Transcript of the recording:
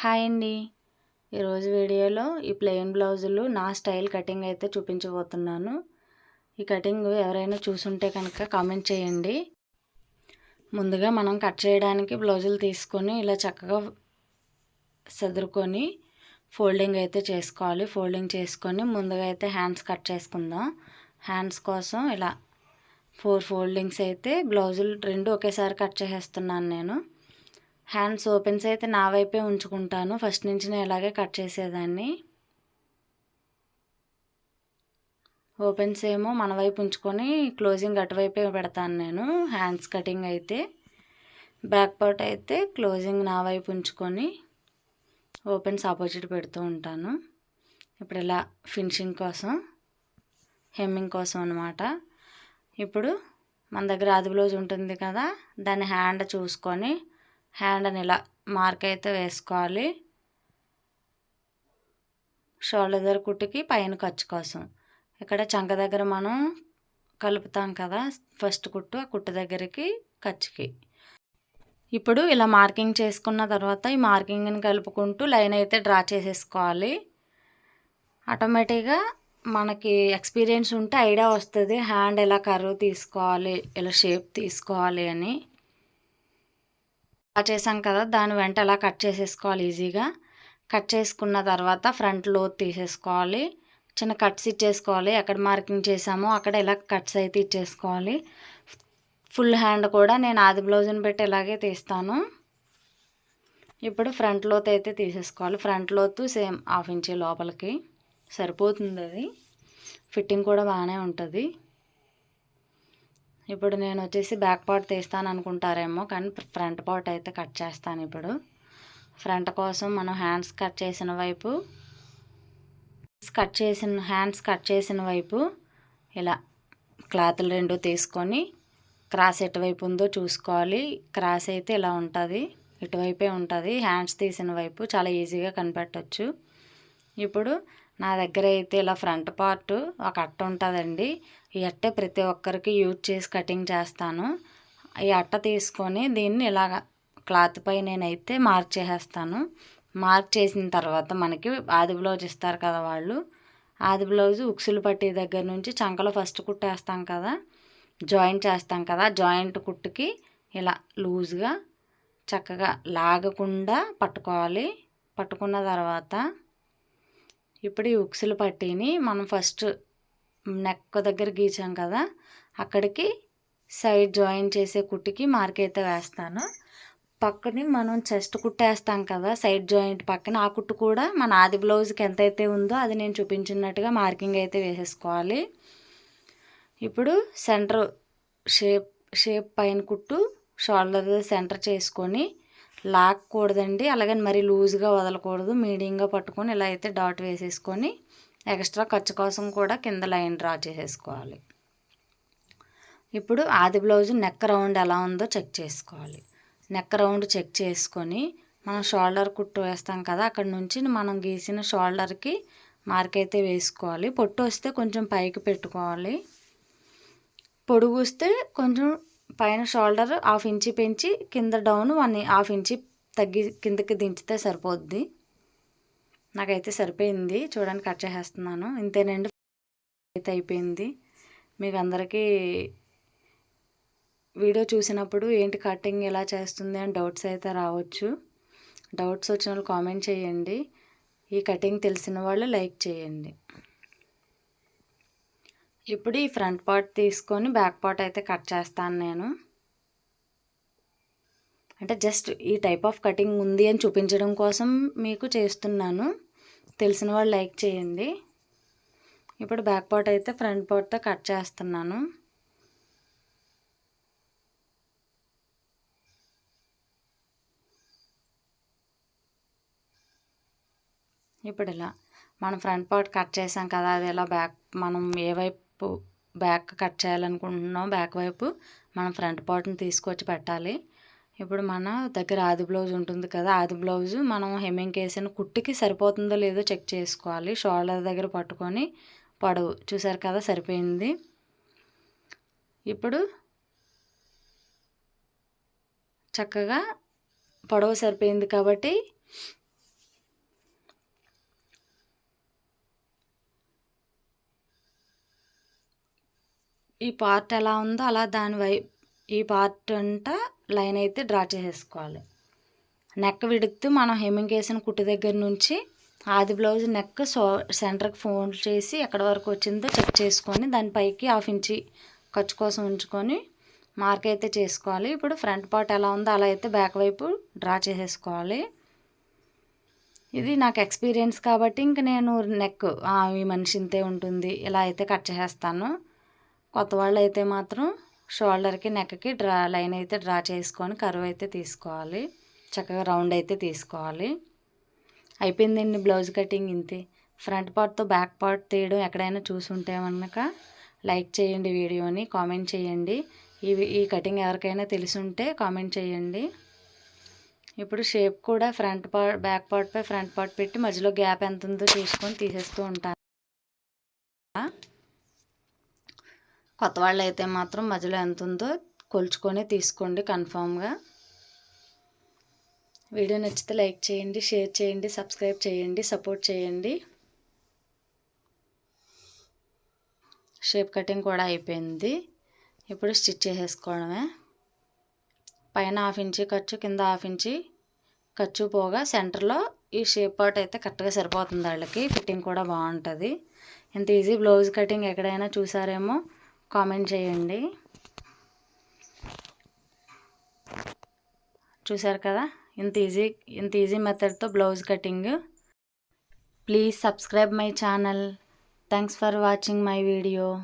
Hi అండి. ఈరోజు వీడియోలో ఈ ప్లెయిన్ బ్లౌజులు నా స్టైల్ కటింగ్ అయితే చూపించబోతున్నాను. ఈ కటింగ్ ఎవరైనా చూసుంటే కనుక కామెంట్ చేయండి. ముందుగా మనం కట్ చేయడానికి బ్లౌజులు తీసుకొని ఇలా చక్కగా సదురుకొని ఫోల్డింగ్ అయితే చేసుకోవాలి. ఫోల్డింగ్ చేసుకొని ముందుగా అయితే హ్యాండ్స్ కట్ చేసుకుందాం. హ్యాండ్స్ కోసం ఇలా ఫోర్ ఫోల్డింగ్స్ అయితే బ్లౌజులు రెండు ఒకేసారి కట్ చేసేస్తున్నాను నేను. హ్యాండ్స్ ఓపెన్స్ అయితే నా వైపే ఉంచుకుంటాను. ఫస్ట్ నుంచి నేను ఇలాగే కట్ చేసేదాన్ని. ఓపెన్స్ ఏమో మన వైపు ఉంచుకొని క్లోజింగ్ అటువైపే పెడతాను నేను హ్యాండ్స్ కటింగ్ అయితే. బ్యాక్ పార్ట్ అయితే క్లోజింగ్ నా వైపు ఉంచుకొని ఓపెన్స్ ఆపోజిట్ పెడుతూ ఉంటాను. ఇప్పుడు ఇలా ఫినిషింగ్ కోసం హెమ్మింగ్ కోసం అనమాట ఇప్పుడు మన దగ్గర ఆది బ్లౌజ్ ఉంటుంది కదా దాన్ని హ్యాండ్ చూసుకొని హ్యాండ్ని ఇలా మార్క్ అయితే వేసుకోవాలి. షోల్డర్ కుట్టుకి పైన ఖర్చు కోసం. ఇక్కడ చంక దగ్గర మనం కలుపుతాం కదా ఫస్ట్ కుట్టు ఆ కుట్టు దగ్గరికి ఖర్చుకి. ఇప్పుడు ఇలా మార్కింగ్ చేసుకున్న తర్వాత ఈ మార్కింగ్ని కలుపుకుంటూ లైన్ అయితే డ్రా చేసేసుకోవాలి. ఆటోమేటిక్గా మనకి ఎక్స్పీరియన్స్ ఉంటే ఐడియా వస్తుంది హ్యాండ్ ఎలా కర్వ్ తీసుకోవాలి ఇలా షేప్ తీసుకోవాలి అని. చేసాం కదా దాని వెంట ఎలా కట్ చేసేసుకోవాలి ఈజీగా? కట్ చేసుకున్న తర్వాత ఫ్రంట్ లోత్ తీసేసుకోవాలి. చిన్న కట్స్ ఇచ్చేసుకోవాలి. ఎక్కడ మార్కింగ్ చేసామో అక్కడ ఎలా కట్స్ అయితే ఇచ్చేసుకోవాలి. ఫుల్ హ్యాండ్ కూడా నేను ఆది బ్లౌజ్ని పెట్టి ఇలాగే తీస్తాను. ఇప్పుడు ఫ్రంట్ లోత్ అయితే తీసేసుకోవాలి. ఫ్రంట్ లోతు సేమ్ హాఫ్ ఇంచీ లోపలికి సరిపోతుంది అది. ఫిట్టింగ్ కూడా బాగానే ఉంటుంది. ఇప్పుడు నేను వచ్చేసి బ్యాక్ పార్ట్ తీస్తాను అనుకుంటారేమో కానీ ఫ్రంట్ పార్ట్ అయితే కట్ చేస్తాను ఇప్పుడు. ఫ్రంట్ కోసం మనం హ్యాండ్స్ కట్ చేసిన వైపు కట్ చేసిన హ్యాండ్స్ కట్ చేసిన వైపు ఇలా క్లాత్లు రెండు తీసుకొని క్రాస్ ఎటువైపు ఉందో చూసుకోవాలి. క్రాస్ అయితే ఇలా ఉంటుంది ఇటువైపే ఉంటుంది. హ్యాండ్స్ తీసిన వైపు చాలా ఈజీగా కనిపెట్టవచ్చు ఇప్పుడు నా దగ్గర అయితే ఇలా ఫ్రంట్ పార్ట్ ఒక అట్ట ఉంటుందండి. ఈ అట్ట ప్రతి ఒక్కరికి యూజ్ చేసి కటింగ్ చేస్తాను. ఈ అట్ట తీసుకొని దీన్ని ఇలా క్లాత్ పై నేనైతే మార్క్ చేసేస్తాను. మార్క్ చేసిన తర్వాత మనకి ఆది బ్లౌజ్ ఇస్తారు కదా వాళ్ళు. ఆది బ్లౌజ్ ఉక్సులు పట్టే దగ్గర నుంచి చంకలో ఫస్ట్ కుట్టేస్తాం కదా. జాయింట్ చేస్తాం కదా. జాయింట్ కుట్టుకి ఇలా లూజ్గా చక్కగా లాగకుండా పట్టుకోవాలి. పట్టుకున్న తర్వాత ఇప్పుడు ఈ ఉక్సులు పట్టీని మనం ఫస్ట్ నెక్క దగ్గర గీచాం కదా అక్కడికి సైడ్ జాయిన్ చేసే కుట్టికి మార్క్ అయితే వేస్తాను. పక్కని మనం చెస్ట్ కుట్టేస్తాం కదా సైడ్ జాయింట్ పక్కన ఆ కుట్టు కూడా మన ఆది బ్లౌజ్కి ఎంత అయితే ఉందో అది నేను చూపించినట్టుగా మార్కింగ్ అయితే వేసేసుకోవాలి. ఇప్పుడు సెంటర్ షేప్ షేప్ పైన కుట్టు షోల్డర్ సెంటర్ చేసుకొని లాక్కూడదండి. అలాగని మరీ లూజ్గా వదలకూడదు. మీడియంగా పట్టుకొని ఇలా అయితే డాట్ వేసేసుకొని ఎక్స్ట్రా ఖర్చు కోసం కూడా కింద లైన్ డ్రా చేసేసుకోవాలి. ఇప్పుడు ఆది బ్లౌజ్ నెక్ రౌండ్ ఎలా ఉందో చెక్ చేసుకోవాలి. నెక్ రౌండ్ చెక్ చేసుకొని మనం షోల్డర్ కుట్టు వేస్తాం కదా అక్కడ నుంచి మనం గీసిన షోల్డర్కి మార్క్ అయితే వేసుకోవాలి. పొట్టు వస్తే కొంచెం పైకి పెట్టుకోవాలి. పొడుగు వస్తే కొంచెం పైన షోల్డర్ హాఫ్ ఇంచి పెంచి కింద డౌన్ వన్ హాఫ్ ఇంచి తగ్గి కిందకి దించితే సరిపోద్ది. నాకైతే సరిపోయింది. చూడండి కట్ చేసేస్తున్నాను. ఇంతేనండి. అయితే అయిపోయింది. మీకు అందరికీ వీడియో చూసినప్పుడు ఏంటి కటింగ్ ఎలా చేస్తుంది అని డౌట్స్ అయితే రావచ్చు. డౌట్స్ వచ్చిన వాళ్ళు కామెంట్ చేయండి. ఈ కటింగ్ తెలిసిన వాళ్ళు లైక్ చేయండి. ఇప్పుడు ఈ ఫ్రంట్ పార్ట్ తీసుకొని బ్యాక్ పార్ట్ అయితే కట్ చేస్తాను నేను. అంటే జస్ట్ ఈ టైప్ ఆఫ్ కటింగ్ ఉంది అని చూపించడం కోసం మీకు చేస్తున్నాను. తెలిసిన వాళ్ళు లైక్ చేయండి. ఇప్పుడు బ్యాక్ పార్ట్ అయితే ఫ్రంట్ పార్ట్తో కట్ చేస్తున్నాను. ఇప్పుడు ఇలా మనం ఫ్రంట్ పార్ట్ కట్ చేసాం కదా అది ఇలా బ్యాక్ మనం ఏ వైపు బ్యాక్ కట్ చేయాలనుకుంటున్నాం బ్యాక్ వైపు మనం ఫ్రంట్ పార్ట్ని తీసుకొచ్చి పెట్టాలి. ఇప్పుడు మన దగ్గర ఆది బ్లౌజ్ ఉంటుంది కదా ఆది బ్లౌజ్ మనం హెమ్మింగ్ వేసిన కుట్టికి సరిపోతుందో లేదో చెక్ చేసుకోవాలి. షోల్డర్ దగ్గర పట్టుకొని పొడవు. చూసారు కదా సరిపోయింది. ఇప్పుడు చక్కగా పొడవు సరిపోయింది కాబట్టి ఈ పార్ట్ ఎలా ఉందో అలా దాని వై ఈ పార్ట్ అంట లైన్ అయితే డ్రా చేసేసుకోవాలి. నెక్ విడుతూ మనం హెమ్మింగ్ వేసిన కుట్టు దగ్గర నుంచి ఆది బ్లౌజ్ నెక్ సో సెంటర్కి ఫోల్డ్ చేసి ఎక్కడ వరకు వచ్చిందో చెక్ చేసుకొని దానిపైకి హాఫ్ ఇంచి ఖర్చు కోసం ఉంచుకొని మార్క్ అయితే చేసుకోవాలి. ఇప్పుడు ఫ్రంట్ పార్ట్ ఎలా ఉందో అలా అయితే బ్యాక్ వైపు డ్రా చేసేసుకోవాలి. ఇది నాకు ఎక్స్పీరియన్స్ కాబట్టి ఇంక నేను నెక్ ఈ మనిషి ఇంతే ఉంటుంది. ఇలా అయితే కట్ చేసేస్తాను. కొత్త వాళ్ళు అయితే మాత్రం షోల్డర్కి నెక్కి డ్రా లైన్ అయితే డ్రా చేసుకొని కరువు అయితే తీసుకోవాలి. చక్కగా రౌండ్ అయితే తీసుకోవాలి. అయిపోయిందండి బ్లౌజ్ కటింగ్ ఇంతే. ఫ్రంట్ పార్ట్తో బ్యాక్ పార్ట్ తీయడం ఎక్కడైనా చూసుంటే కనుక లైక్ చేయండి వీడియోని కామెంట్ చేయండి. ఈ ఈ కటింగ్ ఎవరికైనా తెలిసుంటే కామెంట్ చేయండి. ఇప్పుడు షేప్ కూడా ఫ్రంట్ పార్ట్ బ్యాక్ పార్ట్పై ఫ్రంట్ పార్ట్ పెట్టి మధ్యలో గ్యాప్ ఎంత ఉందో చూసుకొని తీసేస్తూ ఉంటాను. కొత్త వాళ్ళు అయితే మాత్రం మధ్యలో ఎంత ఉందో కొలుచుకొని తీసుకోండి కన్ఫామ్గా. వీడియో నచ్చితే లైక్ చేయండి షేర్ చేయండి సబ్స్క్రైబ్ చేయండి సపోర్ట్ చేయండి. షేప్ కటింగ్ కూడా అయిపోయింది. ఇప్పుడు స్టిచ్ చేసేసుకోవడమే. పైన హాఫ్ ఇంచి ఖర్చు కింద హాఫ్ ఇంచి ఖర్చు పోగా సెంటర్లో ఈ షేప్ పార్ట్ అయితే కరెక్ట్గా సరిపోతుంది వాళ్ళకి. ఫిట్టింగ్ కూడా బాగుంటుంది. ఇంత ఈజీ బ్లౌజ్ కటింగ్ ఎక్కడైనా చూసారేమో? కామెంట్ చేయండి. చూసారు కదా? ఇంత ఈజీ ఇంత easy మెథడ్తో blouse cutting. Please subscribe my channel. Thanks for watching my video.